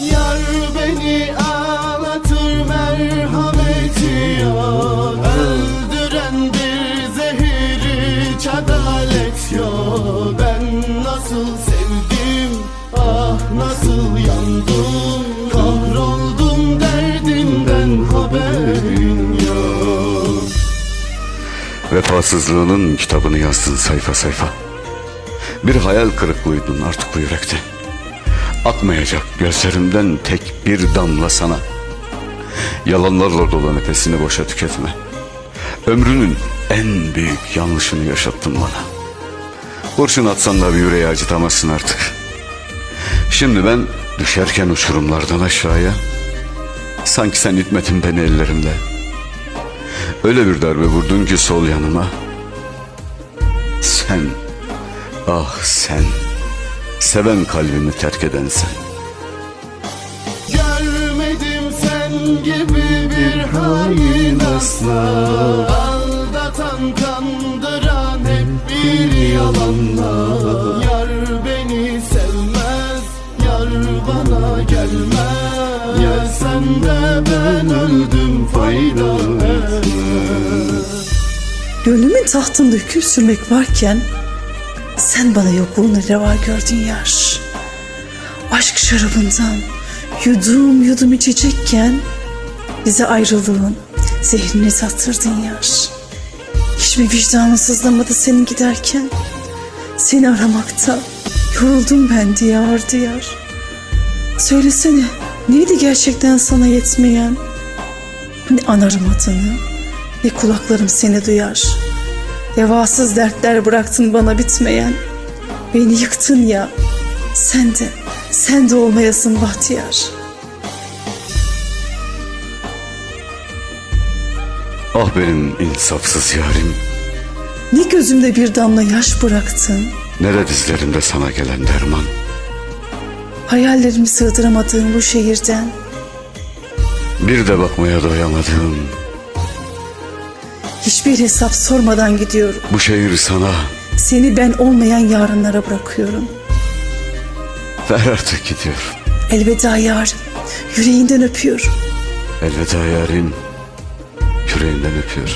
Yar beni ağlatır merhameti yok Öldüren bir zehir hiç yok Ben nasıl sevdim ah nasıl yandım Kahroldum derdinden haberin yok Vefasızlığının kitabını yazdın sayfa sayfa. Bir hayal kırıklığıydın artık bu yürekte. Akmayacak gözlerimden tek bir damla sana. Yalanlarla dolu nefesini boşa tüketme. Ömrünün en büyük yanlışını yaşattın bana. Kurşun atsan da bir yüreği acıtamazsın artık. Şimdi ben düşerken uçurumlardan aşağıya sanki sen itmedin beni ellerimle. Öyle bir darbe vurdun ki sol yanıma. Sen, ah sen, seven kalbimi terk eden sen. Görmedim sen gibi bir hain asla. Aldatan kandıran hep bir yalanla. Yar beni sevmez, yar bana gelmez. Gelsen de ben öldüm fayda etmez. Gönlümün tahtında hüküm sürmek varken sen bana yokluğunu reva gördün yar. Aşk şarabından yudum yudum içecekken bize ayrılığın zehrini tattırdın yar. Hiç mi vicdanın sızlamadı senin giderken? Seni aramakta yoruldum ben diyar diyar. Söylesene neydi gerçekten sana yetmeyen? Ne anarım adını ne kulaklarım seni duyar. Devasız dertler bıraktın bana bitmeyen. Beni yıktın ya. Sen de, sen de olmayasın bahtiyar. Ah benim insafsız yarim, Ne gözümde bir damla yaş bıraktın. ne de dizlerimde sana gelen derman. Hayallerimi sığdıramadığım bu şehirden. Bir de bakmaya doyamadığım Hiçbir hesap sormadan gidiyorum. bu şehir sana Seni ben olmayan yarınlara bırakıyorum. ver artık gidiyorum. Elveda yarın. Yüreğinden öpüyorum. Elveda yarim, yüreğinden öpüyorum.